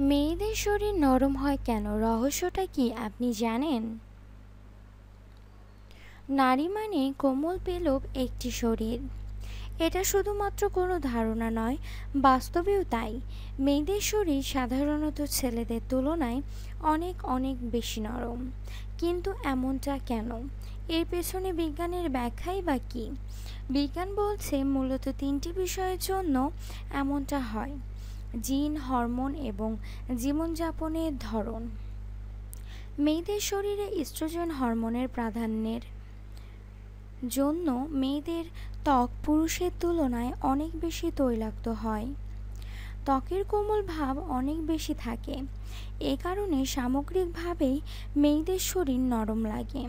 মেয়েদের শরীর নরম হয় কেন? রহস্যটা কি? আপনি জানেন? নারী মানে কোমল পেলব একটি শরীর। এটা শুধুমাত্র কোনো ধারণা নয়, বাস্তবেও তাই। মেয়েদের শরীর সাধারণত ছেলেদের তুলনায় অনেক অনেক বেশি নরম। কিন্তু এমনটা কেন? এর পেছনে বিজ্ঞানের ব্যাখ্যাই বা কী? বিজ্ঞান বলছে মূলত তিনটি বিষয়ের জন্য এমনটা হয়। জিন, হরমোন এবং জীবনযাপনের ধরন। মেয়েদের শরীরে ইস্ট্রোজেন হরমোনের প্রাধান্যের জন্য মেয়েদের ত্বক পুরুষের তুলনায় অনেক বেশি তৈলাক্ত হয়। ত্বকের কোমল ভাব অনেক বেশি থাকে। এ কারণে সামগ্রিকভাবেই মেয়েদের শরীর নরম লাগে।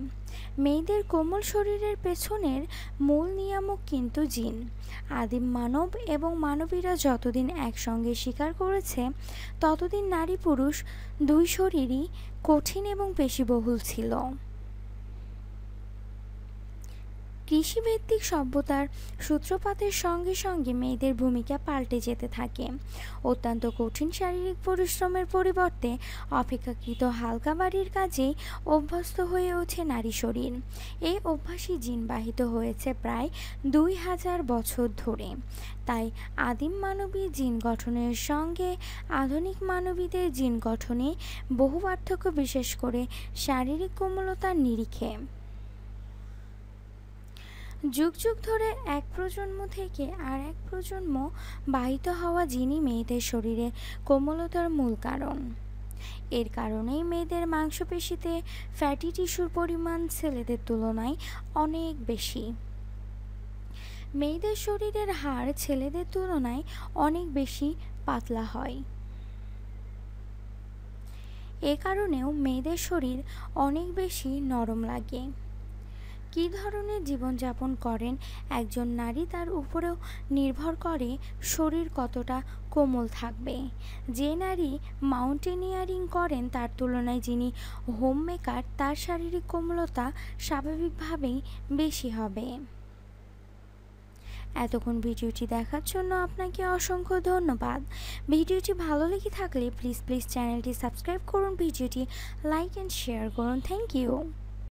মেয়েদের কোমল শরীরের পেছনের মূল নিয়ামক কিন্তু জিন। আদিম মানব এবং মানবীরা যতদিন একসঙ্গে স্বীকার করেছে, ততদিন নারী পুরুষ দুই শরীরই কঠিন এবং পেশিবহুল ছিল। কৃষিভিত্তিক সভ্যতার সূত্রপাতের সঙ্গে সঙ্গে মেয়েদের ভূমিকা পাল্টে যেতে থাকে। অত্যন্ত কঠিন শারীরিক পরিশ্রমের পরিবর্তে অপেক্ষাকৃত হালকা বাড়ির কাজেই অভ্যস্ত হয়ে ওঠে নারী শরীর। এই অভ্যাসই জিনবাহিত হয়েছে প্রায় দুই হাজার বছর ধরে। তাই আদিম মানবী জিন গঠনের সঙ্গে আধুনিক মানবীদের জিন গঠনে বহু পার্থক্য বিশেষ করে শারীরিক কোমলতার নিরিখে। যুগ যুগ ধরে এক প্রজন্ম থেকে আর এক প্রজন্ম বাহিত হওয়া যিনি মেয়েদের শরীরে কোমলতার মূল কারণ। এর কারণেই মেয়েদের মাংসপেশিতে ফ্যাটি টিস্যুর পরিমাণ ছেলেদের তুলনায় অনেক বেশি। মেয়েদের শরীরের হাড় ছেলেদের তুলনায় অনেক বেশি পাতলা হয়। এ কারণেও মেয়েদের শরীর অনেক বেশি নরম লাগে। কী ধরনের জীবনযাপন করেন? একজন নারী তার উপরেও নির্ভর করে শরীর কতটা কোমল থাকবে। যে নারী মাউন্টেনিয়ারিং করেন তার তুলনায় যিনি হোম মেকার তার শারীরিক কোমলতা স্বাভাবিকভাবেই বেশি হবে। এতক্ষণ ভিডিওটি দেখার জন্য আপনাকে অসংখ্য ধন্যবাদ। ভিডিওটি ভালো লেগে থাকলে প্লিজ প্লিজ চ্যানেলটি সাবস্ক্রাইব করুন, ভিডিওটি লাইক অ্যান্ড শেয়ার করুন। Thank you